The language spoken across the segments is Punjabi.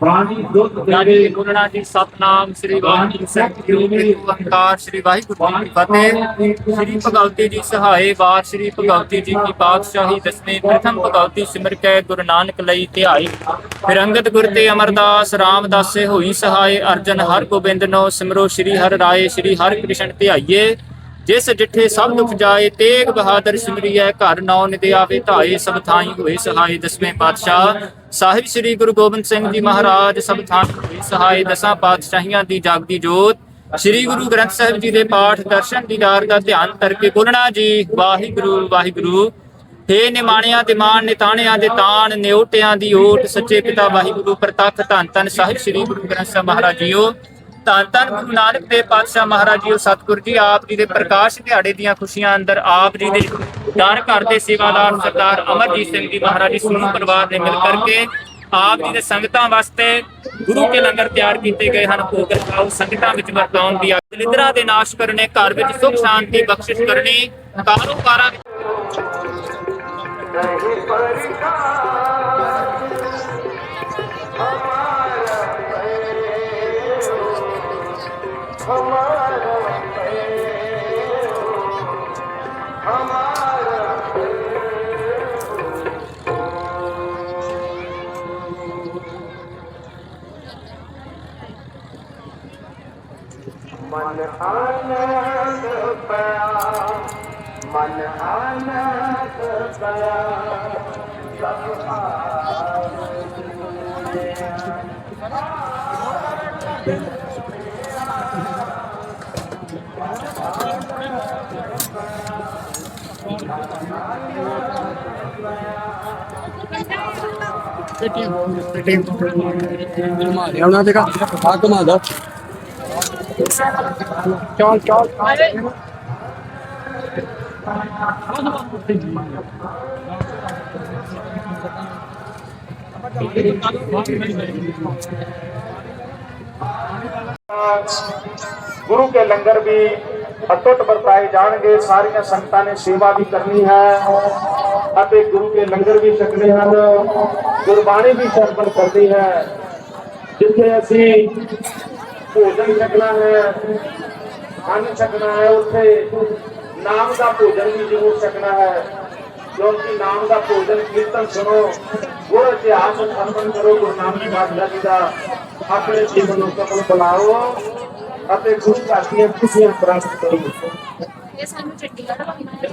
ਪਾਣੀ ਦੁੱਧ ਦੇਵੇ ਬੋਲਣਾ ਜੀ ਸਤਨਾਮ ਸ੍ਰੀ ਵਾਹਿਗੁਰੂ ਸਾਹਿਬ ਜੀ ਓੰਕਾਰ ਸ੍ਰੀ ਵਾਹਿਗੁਰੂ ਜੀ ਫਤਿਹ। ਸ੍ਰੀ ਭਗਵਤੀ ਜੀ ਸਹਾਏ ਵਾਰ ਸ੍ਰੀ ਭਗਵਤੀ ਜੀ ਕੀ ਪਾਤਸ਼ਾਹੀ ਦਸਵੇਂ ਪ੍ਰਥਮ ਭਗਵਤੀ ਸਿਮਰ ਕੇ ਗੁਰੂ ਨਾਨਕ ਲਈ ਧਿਆਈ ਫਿਰ ਅੰਗਦ ਗੁਰ ਤੇ ਅਮਰਦਾਸ ਰਾਮਦਾਸੇ ਹੋਈ ਸਹਾਏ ਅਰਜਨ ਹਰ ਗੋਬਿੰਦ ਨੋ ਸਿਮਰੋ ਸ੍ਰੀ ਹਰਿ ਰਾਏ ਸ੍ਰੀ ਹਰਿ ਕ੍ਰਿਸ਼ਨ ਧਿਆਈਏ। ਜਿਸ ਜਿੱਠੇ ਸਭ ਦੁਖ ਜਾਏ, ਤੇਗ ਬਹਾਦਰ ਸਿਮਰਿਐ ਘਰ ਨੌ ਨਿਦੇ ਆਵੇ, ਧਾਏ ਸਭ ਥਾਈ ਹੋਏ ਸਹਾਈ ਦਸਵੇਂ ਪਾਤਸ਼ਾਹ। ਸਾਹਿਬ ਸ੍ਰੀ ਗੁਰੂ ਗੋਬਿੰਦ ਸਿੰਘ ਜੀ ਮਹਾਰਾਜ ਸਭ ਥਾਂ ਹੋਏ ਸਹਾਈ ਦਸਾਂ ਪਾਤਸ਼ਾਹੀਆਂ ਦੀ ਜਾਗਦੀ ਜੋਤ। ਸ੍ਰੀ ਗੁਰੂ ਗ੍ਰੰਥ ਸਾਹਿਬ ਜੀ ਦੇ ਪਾਠ, ਦਰਸ਼ਨ, ਦੀਦਾਰ ਦਾ ਧਿਆਨ ਕਰਕੇ ਬੋਲਣਾ ਜੀ, ਵਾਹਿਗੁਰੂ ਵਾਹਿਗੁਰੂ। ਹੇ ਨਿਮਾਣਿਆਂ ਦੇ ਮਾਣ, ਨਿਤਾਣਿਆਂ ਦੇ ਤਾਣ, ਨਿਉਟਿਆਂ ਦੀ ਓਟ, ਸੱਚੇ ਪਿਤਾ ਵਾਹਿਗੁਰੂ, ਪ੍ਰਤੱਖ ਧੰਨ ਧੰਨ ਸਾਹਿਬ ਸ੍ਰੀ ਗੁਰੂ ਗ੍ਰੰਥ ਸਾਹਿਬ ਮਹਾਰਾਜ ਜੀਓ। ਧੰਨ ਧੰਨ ਗੁਰੂ ਨਾਨਕ ਦੇਵ ਪਾਤਸ਼ਾਹ ਮਹਾਰਾਜ ਜੀਓ ਸਤਿਗੁਰ ਜੀ, ਆਪ ਜੀ ਦੇ ਪ੍ਰਕਾਸ਼ ਦਿਹਾੜੇ ਦੀਆਂ ਖੁਸ਼ੀਆਂ ਅੰਦਰ ਆਪ ਜੀ ਦੇ ਦਰ ਘਰ ਦੇ ਸੇਵਾਦਾਰ ਸਰਦਾਰ ਅਮਰਜੀਤ ਸਿੰਘ ਜੀ ਮਹਾਰਾਜ ਜੀ, ਸਮੂਹ ਪਰਿਵਾਰ ਨੇ ਮਿਲ ਕਰਕੇ ਆਪ ਜੀ ਦੇ ਸੰਗਤਾਂ ਵਾਸਤੇ ਗੁਰੂ ਕੇ ਲੰਗਰ ਤਿਆਰ ਕੀਤੇ ਗਏ ਹਨ। ਭੋਗ ਰਖਾਓ ਸੰਗਤਾਂ ਵਿੱਚ ਵਰਤਾਉਣ ਦੀ ਦਲਿਦਰਾ ਦੇ ਨਾਸ਼ ਕਰਨੇ, ਘਰ ਵਿੱਚ ਸੁਖ, ਸ਼ਾਂਤੀ, ਬਖਸ਼ਿਸ਼ ਕਰਨੀ, ਕਾਰੋਬਾਰਾਂ ਵਿੱਚ ਮਨ ਆਨੰਦ ਪਿਆ ਮਨ ਆਨੰਦ ਪਿਆ ਸਭ ਆਨੰਦ ਮਾਰਿਆ ਉਹਨਾਂ ਦੇ ਕਾ ਆ ਕਮਾ ਦਾ ਚੱਲ ਚੱਲ ਗੁਰੂ ਕੇ ਲੰਗਰ ਵੀ ਅਟੁੱਟ ਵਰਤਾਏ ਜਾਣਗੇ ਸਾਰੀਆਂ ਸੰਗਤਾਂ ਨੇ ਸੇਵਾ ਵੀ ਕਰਨੀ ਹੈ ਅਤੇ ਗੁਰੂ ਕੇ ਲੰਗਰ ਵੀ ਛਕਣੇ ਹਨ ਗੁਰਬਾਣੀ ਵੀ ਸਰਵਣ ਕਰਨੀ ਹੈ ਜਿੱਥੇ ਅਸੀਂ ਭੋਜਨ ਛਕਣਾ ਹੈ, ਅੰਨ ਛਕਣਾ ਹੈ, ਉੱਥੇ ਨਾਮ ਦਾ ਭੋਜਨ ਵੀ ਜ਼ਰੂਰ ਛਕਣਾ ਹੈ। ਕਿਉਂਕਿ ਨਾਮ ਦਾ ਭੋਜਨ ਕੀਰਤਨ ਸੁਣੋ, ਗੁਰ ਇਤਿਹਾਸ ਅਰਪਣ ਕਰੋ, ਗੁਰੂ ਨਾਨਕ ਬਾਤ ਜੀ ਦਾ ਆਪਣੇ ਜੀਵਨ ਨੂੰ ਸਫਲ ਬਣਾਓ ਅਤੇ ਗੁਰੂ ਘਰ ਦੀਆਂ ਖੁਸ਼ੀਆਂ ਪ੍ਰਾਪਤ ਕਰੋ। ਇਹ ਸਾਨੂੰ ਚੰਡੀਗੜ੍ਹ ਵਾਲੀ ਨਾਲ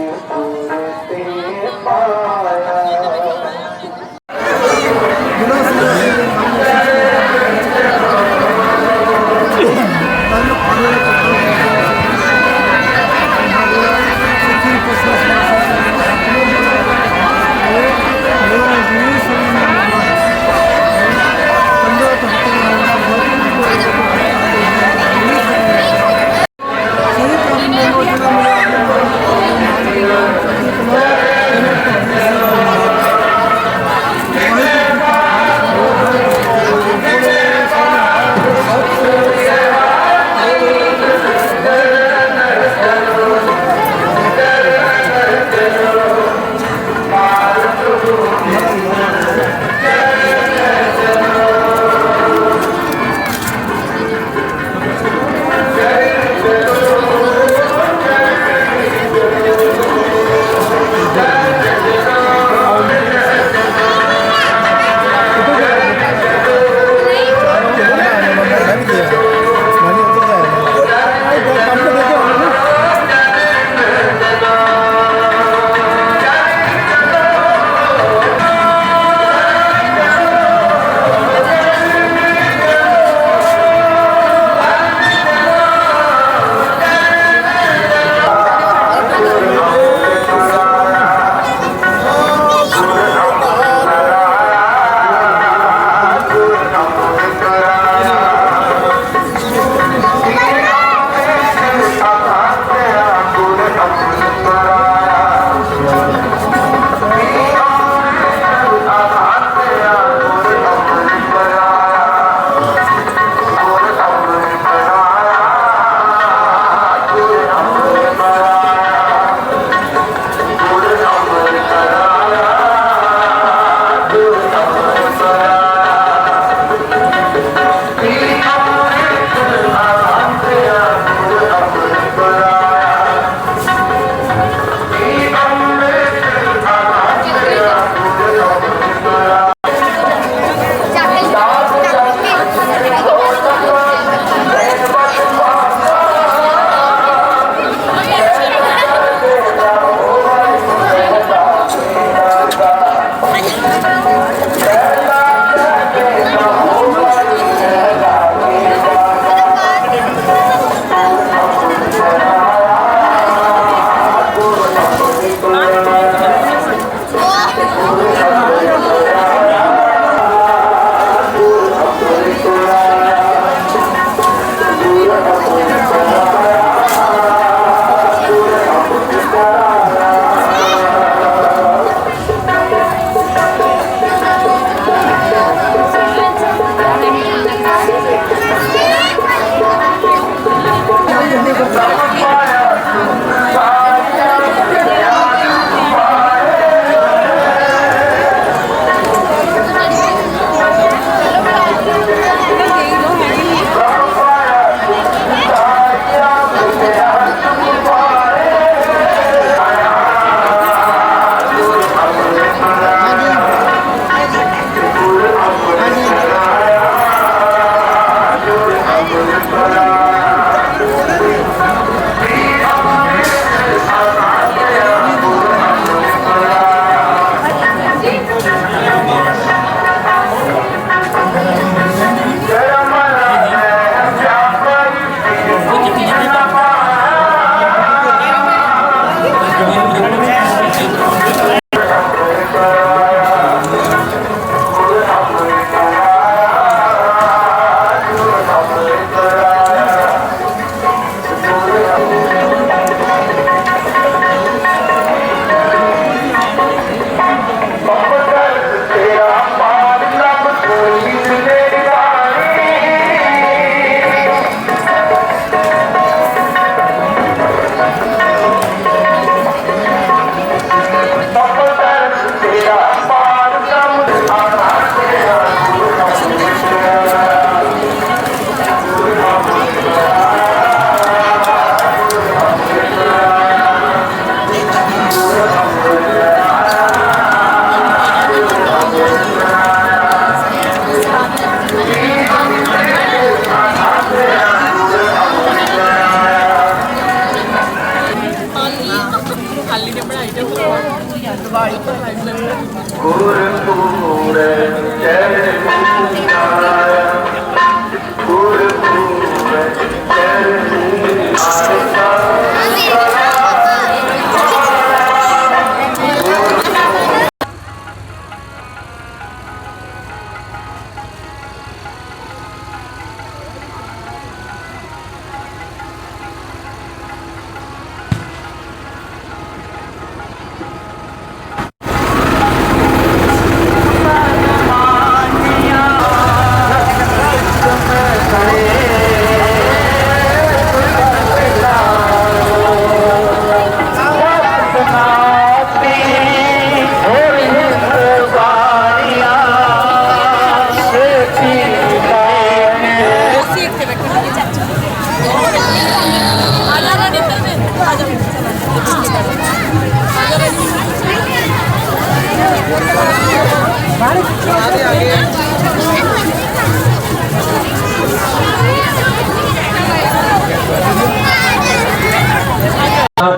모든 분의 대구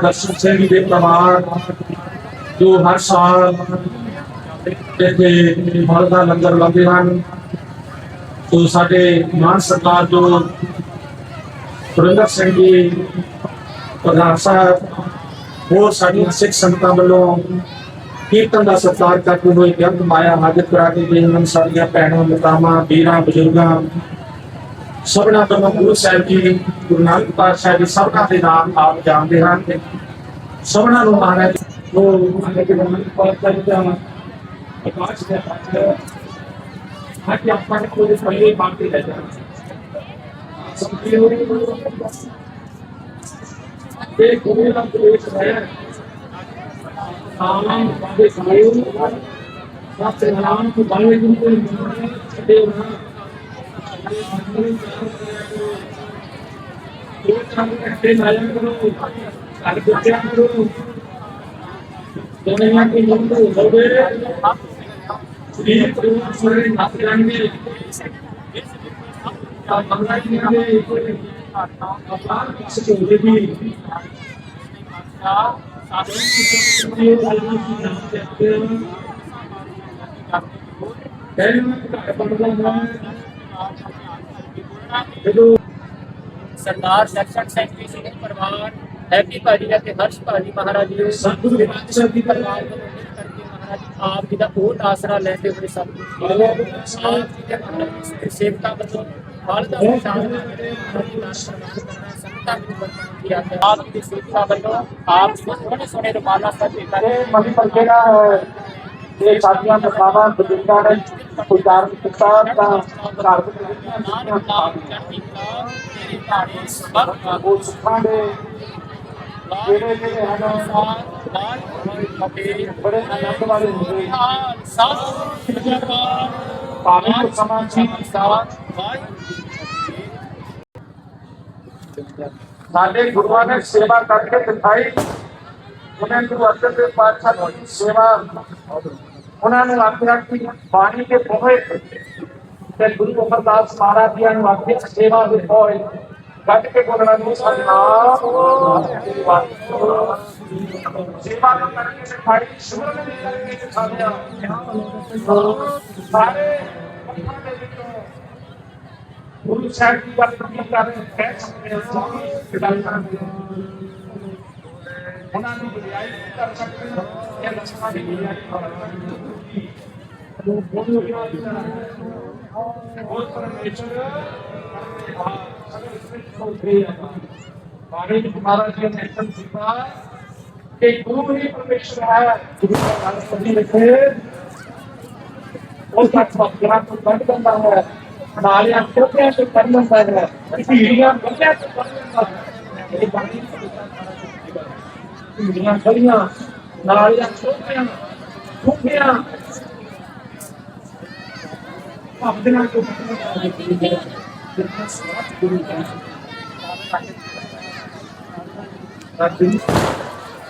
ਦਰਸ਼ਨ ਸਿੰਘ ਜੀ ਦੇ ਪ੍ਰਮਾਣ ਜੋ ਹਰ ਸਾਲ ਇੱਥੇ ਫਲ ਦਾ ਲੰਗਰ ਲਾਉਂਦੇ ਹਨ। ਸੋ ਸਾਡੇ ਮਾਨ ਸਰਕਾਰ ਜੋ ਸੁਰਿੰਦਰ ਸਿੰਘ ਜੀ, ਪ੍ਰਧਾਨ ਸਾਹਿਬ, ਹੋਰ ਸਾਡੀਆਂ ਸਿੱਖ ਸੰਗਤਾਂ ਵੱਲੋਂ ਕੀਰਤਨ ਦਾ ਸਤਿਕਾਰ ਕਰਦੇ ਹੋਏ ਗਿਆਨ ਮਾਇਆ ਹਾਜ਼ਰ ਕਰਾ ਕੇ ਗਏ ਹਨ। ਸਾਡੀਆਂ ਭੈਣਾਂ ਮਾਤਾਵਾਂ ਵੀਰਾਂ, ਬਜ਼ੁਰਗਾਂ, ਸਭਨਾ ਤੋਂ ਗੁਰੂ ਸਾਹਿਬ ਜੀ, ਗੁਰੂ ਨਾਨਕ ਪਾਤਸ਼ਾਹ ਜੀ, ਸਭਨਾ ਦੇ ਨਾਮ ਆਪ ਜਾਣਦੇ ਹਨ ਸਭਨਾ ਨੂੰ ਮਹਾਰਾਜ ਉਹ ਮਹਾਰਾਜ ਦੇ ਪਾਤਸ਼ਾਹ ਜੀ ਦਾ ਪ੍ਰਕਾਸ਼ ਦੇ ਪਾਤਸ਼ਾਹ ਹੱਥ ਆਪਾਂ ਨੇ ਕੋਈ ਪਹਿਲੇ ਬਾਤ ਲੈ ਜਾਣਾ। ਸਭ ਇਹ ਗੁਰੂ ਦਾ ਪ੍ਰਵੇਸ਼ ਹੈ। ਆਮ ਬਾਦੇ ਸਾਇਓ ਸਤਿ ਨਾਮ ਤੋਂ ਬਾਲੇ ਗੁਰੂ ਦੇ ਨਾਮ ਛੱਡੇ ਉਹਨਾਂ ਦੋ ਚਾਰ ਘੰਟੇ ਲਾਇਆ ਕਰੋ, ਘਰ ਬੱਚਿਆਂ ਕਰੋ। ਦੁਨੀਆ ਕੇ ਲੋਕ ਹੋਵੇ ਸਰੀਰ ਤੋਂ ਸਾਰੇ ਨੱਕ ਜਾਣਗੇ। ਤਾਂ ਬੰਦਾ ਹੀ ਨਹੀਂ ਕੋਈ ਆਪਣਾ ਕਿਸ ਤੋਂ ਵੀ ਸਾਧਨ ਕੀ ਨਾਮ ਤੇ ਕਹਿਣਾ ਘਰ ਬਣਦਾ ਹੈ ਜਦੋਂ ਸਰਦਾਰ ਦਰਸ਼ਨ ਸਿੰਘ ਜੀ ਸਿੰਘ ਪਰਿਵਾਰ ਹੈਪੀ ਭਾਜੀ ਅਤੇ ਹਰਸ਼ ਭਾਜੀ ਮਹਾਰਾਜ ਜੀ ਸਤਿਗੁਰੂ ਦੇ ਪਾਤਸ਼ਾਹ ਦੀ ਪਰਿਵਾਰ ਪਰਿਵਾਰ ਸਭ ਫਲ ਦਾ ਵਿਸ਼ਾਲ ਮਹਾਰਾਜ ਜੀ ਦਾ ਪ੍ਰਮਾਣ ਕਰਨਾ ਸੰਗਤਾਂ ਨੂੰ ਵਰਤਣ ਦੀ ਆਗਿਆ ਆਪ ਦੀ ਸੇਵਕਾਂ ਵੱਲੋਂ ਆਪ ਸੋਹਣੇ ਸੋਹਣੇ ਰੁਮਾਲਾ ਸਾਜੇ ਕਰਕੇ ਮਨੀ ਪਰਕੇ ਦਾ ਇਹ ਸਾਡੀਆਂ ਮਸਾਵਾਂ ਬਜ਼ੁਰਗਾਂ ਨੇ ਉਚਾਰਨ ਕੀਤਾ ਤਾਂ ਵਿੱਚ ਨਾਨਕ ਨਾਮ ਚੜ੍ਹਦੀ ਕਲਾ ਤੇਰੇ ਭਾਣੇ ਸਬਬ ਉਹ ਸੁੱਖਾਂ ਦੇ। ਜਿਹੜੇ ਜਿਹੜੇ ਹਨ ਬੜੇ ਆਨੰਦ ਵਾਲੇ ਹੁੰਦੇ। ਭਾਵੇਂ ਸਮਾਂ ਸੀ ਸਾਡੇ ਗੁਰੂਆਂ ਨੇ ਸੇਵਾ ਕਰਕੇ ਦਿਖਾਈ। ਉਹਨਾਂ ਗੁਰੂ ਅਰਜਨ ਦੇਵ ਪਾਤਸ਼ਾਹ ਦੀ ਸੇਵਾ। ਉਹਨਾਂ ਨੇ ਆਖਿਆ ਕਿ ਬਾਣੀ ਦੇ ਪੋਹੇ ਤੇ ਗੁਰੂ ਅਮਰਦਾਸ ਮਹਾਰਾਜ ਜੀ ਨੂੰ ਆਖਿਆ, ਸੇਵਾ ਦੇ ਪੋਹੇ ਗੱਡ ਕੇ ਬੋਲਣਾ ਨਹੀਂ ਸਤਨਾਮ। ਸੇਵਾ ਨੂੰ ਕਰਕੇ ਦਿਖਾਈ ਸ਼ੁਰੂ ਨੇ ਕਰਕੇ ਦਿਖਾਇਆ ਸਾਰੇ ਪੱਖਾਂ ਦੇ ਵਿੱਚੋਂ ਗੁਰੂ ਸਾਹਿਬ ਜੀ ਦਾ ਪ੍ਰਤੀਕ ਕਰਨ ਕਹਿ ਸਕਦੇ ਹਾਂ ਕਿ ਗੱਲ ਕਰਦੇ ਹਾਂ। ਉਹਨਾਂ ਨੂੰ ਬੁਝਾਈ ਕਰ ਸਕਦੇ ਹਾਂ ਬਹੁਤ ਪਰਮੇਸ਼ਰ ਬਾਣੀ ਵਿੱਚ ਮਹਾਰਾਜ ਜੀ ਨੇ ਐਕਸ਼ਨ ਕੀਤਾ ਕਿ ਗੁਰੂ ਹੀ ਪਰਮੇਸ਼ਰ ਹੈ ਗੁਰੂ ਦਾ ਨਾਮ ਸਭੀ ਰੱਖੇ ਉਹ ਤੱਕ ਭਗਤਾਂ ਤੋਂ ਕੱਢ ਦਿੰਦਾ ਹੈ ਨਾਲੀਆਂ ਛੋਟੀਆਂ ਤੋਂ ਕੱਢ ਲੈਂਦਾ ਹੈ ਭੀੜੀਆਂ ਬੰਦਿਆਂ ਤੋਂ ਕੱਢ ਲੈਂਦਾ ਹੈ ਇਹ ਬਾਣੀ ਭੀੜੀਆਂ ਖੜੀਆਂ ਨਾਲੀਆਂ ਛੋਟੀਆਂ ਛੋਟੀਆਂ ਭਗਤਾਂ ਤੋਂ ਕੱਢ ਲੈਂਦਾ ਹੈ ਜਿੱਥੇ ਸਵਾਤ ਗੁਰੂ ਦਾ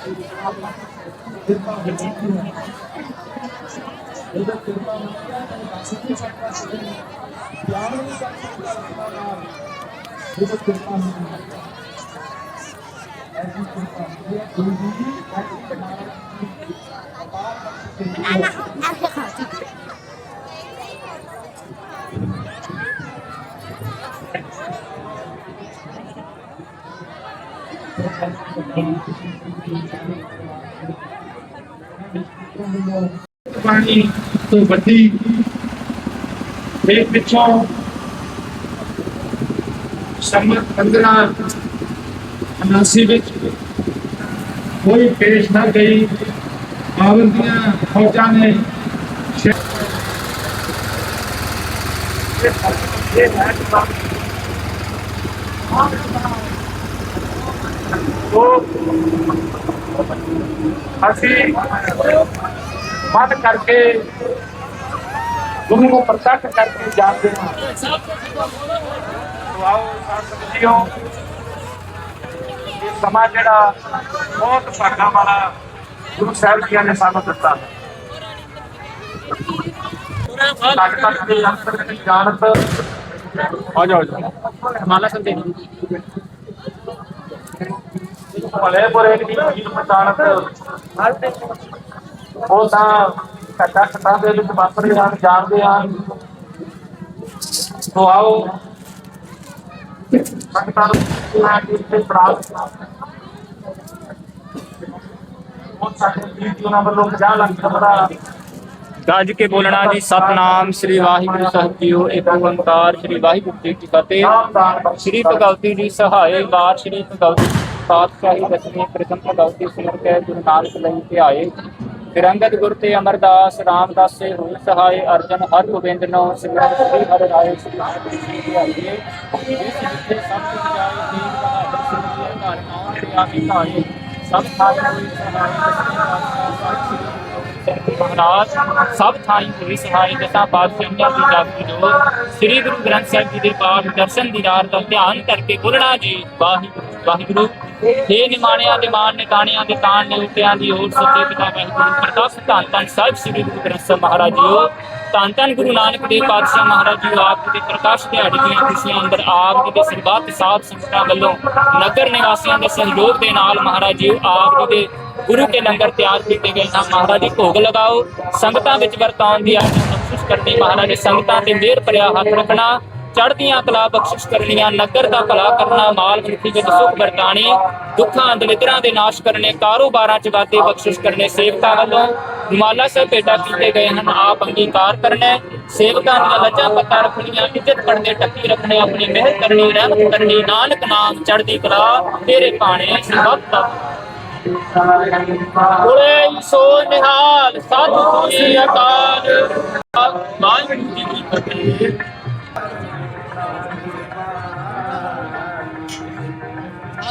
Terima kasih. ਪਾਣੀ ਤੋਂ ਵੱਡੀ ਇਹ ਪਿੱਛੋਂ ਸੰਮਤ 1589 ਵਿੱਚ ਕੋਈ ਪੇਸ਼ ਨਾ ਗਈ। ਪਾਬੰਦੀਆਂ ਫੌਜਾਂ ਨੇ ਇਹ ਹੈ ਕਿ ਉਹ ਅਸੀਂ ਮਨ ਕਰਕੇ ਗੁਰੂ ਨੂੰ ਪ੍ਰਤੱਖ ਕਰਕੇ ਜਾਣਦੇ ਹਾਂ। ਆਓ ਸਾਧ ਜੀਓ ਇਹ ਸਮਾਂ ਜਿਹੜਾ ਬਹੁਤ ਭਾਗਾਂ ਵਾਲਾ ਗੁਰੂ ਸਾਹਿਬ ਜੀ ਨੇ ਸਾਨੂੰ ਦਿੱਤਾ। ਤੱਕ ਤੱਕ ਦੇ ਅੰਤਰ ਵਿੱਚ ਜਾਣਤ। ਆ ਜਾਓ ਜੀ। ਮਾਲਾ ਸੰਦੇ ਭਲੇ ਬੁਰੇ ਦੀ ਚੀਜ਼ ਉਹ ਤਾਂ ਘਟਾ ਘਟਾ ਦੇ ਵਿੱਚ ਵਾਪਰਦੇ ਹਨ ਜਾਣਦੇ ਹਨ ਸੋ ਆਓ ਸੰਗਤਾਂ ਨੂੰ ਆ ਕੇ ਪ੍ਰਾਪਤ ਉਹ ਸਾਡੇ ਵੀਰ ਜੀ ਉਹਨਾਂ ਵੱਲੋਂ 50 ਲੱਖ ਦਾ ਗੱਜ ਕੇ ਬੋਲਣਾ ਜੀ, ਸਤਨਾਮ ਸ੍ਰੀ ਵਾਹਿਗੁਰੂ ਸਾਹਿਬ ਜੀਓ, ਇੱਕ ਓੰਕਾਰ ਸ੍ਰੀ ਵਾਹਿਗੁਰੂ ਜੀ ਕੀ ਫਤਿਹ। ਸ੍ਰੀ ਭਗਵਤੀ ਜੀ ਸਹਾਏ ਵਾਰ ਸ੍ਰੀ ਭਗਵਤੀ ਪਾਤਸ਼ਾਹੀ ਦਸਵੀਂ ਪ੍ਰਥਮ ਭਗਵਤੀ ਸਿਮਰ ਕੇ ਗੁਰੂ ਨਾਨਕ ਲਈ ਧਿਆਏ ਤਿਰੰਗਤ ਗੁਰ ਤੇ ਅਮਰਦਾਸ ਰਾਮਦਾਸ ਸੇ ਹੋਈ ਸਹਾਏ ਅਰਜਨ ਹਰ ਗੋਬਿੰਦ ਨੋ ਸਿਮਰਨ ਸ੍ਰੀ ਹਰਿ ਰਾਏ ਸ੍ਰੀ ਹਰਿ ਜਿਸ ਜਿੱਥੇ ਸਭ ਕੁਝ ਜਾਏ ਤੀਰ ਬਹਾਦਰ ਸਿੰਘ ਜੀ ਘਰ ਨਾਮ ਤੇ ਆਵੀ ਧਾਏ ਸਭ ਥਾਈ ਹੋਈ ਸਹਾਏ ਸਭ ਥਾਈ ਹੋਈ ਸਹਾਈ ਦਸਾਂ ਪਾਤਸ਼ਾਹਾਂ ਦੀ ਜਾਗੀ ਜੋ ਸ੍ਰੀ ਗੁਰੂ ਗ੍ਰੰਥ ਸਾਹਿਬ ਜੀ ਦੇ ਪਾਠ ਦਰਸ਼ਨ ਦੀਦਾਰ ਦਾ ਧਿਆਨ ਕਰਕੇ ਬੋਲਣਾ ਜੀ। ਵਾਹਿਗੁਰੂ ਵਾਹਿਗੁਰੂ। हे ਨਿਮਾਣਿਆਂ ਦੇ ਮਾਨ ਨਿਕਾਣਿਆਂ ਦੇ ਤਾਣ ਨੇ ਉਤਿਆਂ ਦੀ ਓਟ ਸੱਚੇ ਪਿਤਾ ਵਾਹਿਗੁਰੂ ਪ੍ਰਤਾਪ ਧੰਨ ਧੰਨ ਸਾਹਿਬ ਸ੍ਰੀ ਗੁਰੂ ਗ੍ਰੰਥ ਸਾਹਿਬ ਮਹਾਰਾਜ ਜੀਓ। ਧੰਨ ਧੰਨ ਗੁਰੂ ਨਾਨਕ ਦੇਵ ਪਾਤਸ਼ਾਹ ਮਹਾਰਾਜ ਜੀ ਆਪ ਦੇ ਪ੍ਰਕਾਸ਼ ਦਿਹਾੜੇ ਦੀਆਂ ਖੁਸ਼ੀਆਂ ਅੰਦਰ ਆਪ ਜੀ ਦੇ ਸਰਬੱਤ ਸਾਧ ਸੰਗਤਾਂ ਵੱਲੋਂ ਨਗਰ ਨਿਵਾਸੀਆਂ ਦੇ ਸਹਿਯੋਗ ਦੇ ਨਾਲ ਮਹਾਰਾਜ ਜੀ ਆਪ ਜੀ ਦੇ ਗੁਰੂ ਕੇ ਲੰਗਰ ਤਿਆਰ ਕੀਤੇ ਗਏ ਹਨ ਮਹਾਰਾਜ ਜੀ, ਭੋਗ ਲਗਾਓ। ਸੰਗਤਾਂ ਵਿੱਚ ਵਰਤਾਉਣ ਦੀ ਆਗਿਆ ਮਹਿਸੂਸ ਕਰਨੀ। ਮਹਾਰਾਜ ਜੀ ਸੰਗਤਾਂ ਤੇ ਮਿਹਰ ਭਰਿਆ ਹੱਥ ਰੱਖਣਾ। ਚੜ੍ਹਦੀਆਂ ਕਲਾ ਬਖਸ਼ਿਸ਼ ਕਰਨੀਆਂ, ਨਗਰ ਦਾ ਭਲਾ ਕਰਨਾ, ਮਾਲ ਮਨੁੱਖੀ ਵਿੱਚ ਸੁਖ ਵਰਤਾਣੇ ਦੁੱਖਾਂ, ਦਲਿਦਰਾਂ ਦੇ ਨਾਸ਼ ਕਰਨੇ, ਕਾਰੋਬਾਰਾਂ ਚ ਵਾਧੇ ਬਖਸ਼ਿਸ਼ ਕਰਨੇ ਸੇਵਕਾਂ ਵੱਲੋਂ। ਮਾਲਾ ਸਾਹਿਬ ਭੇਟਾ ਕੀਤੇ ਗਏ ਹਨ, ਆਪ ਅੰਗੀਕਾਰ ਕਰਨਾ ਸੇਵਕਾਂ ਦੀਆਂ ਲੱਜਾਂ ਪੱਤਾ ਰੱਖਣੀਆਂ, ਇੱਜ਼ਤ ਪੜਦੇ ਟੱਕੀ ਰੱਖਣੇ, ਆਪਣੀ ਮਿਹਰ ਕਰਨੀ, ਰਹਿਮਤ ਕਰਨੀ, ਨਾਨਕ ਨਾਮ ਚੜ੍ਹਦੀ ਕਲਾ, ਤੇਰੇ ਪਾਣੇ ਸਬਤ ਬੋਲੇ ਸੋ ਨਿਹਾਲ, ਸਾਧੂ ਜੀ ਅਕਾਲ ਵਾਹਿਗੁਰੂ ਜੀ ਕੀ ਫਤਿਹ।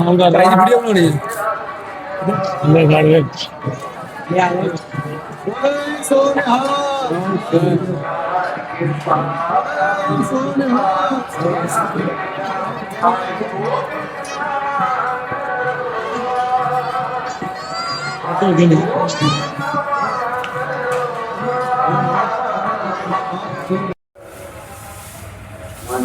ਆਉਂਗਾ ਰਾਈ ਦੀ ਵੀਡੀਓ ਬਣਾਉਣੀ ਹੈ ਲੈ ਲੈ ਓਏ ਸੋਨਹਾ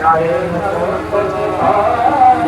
I am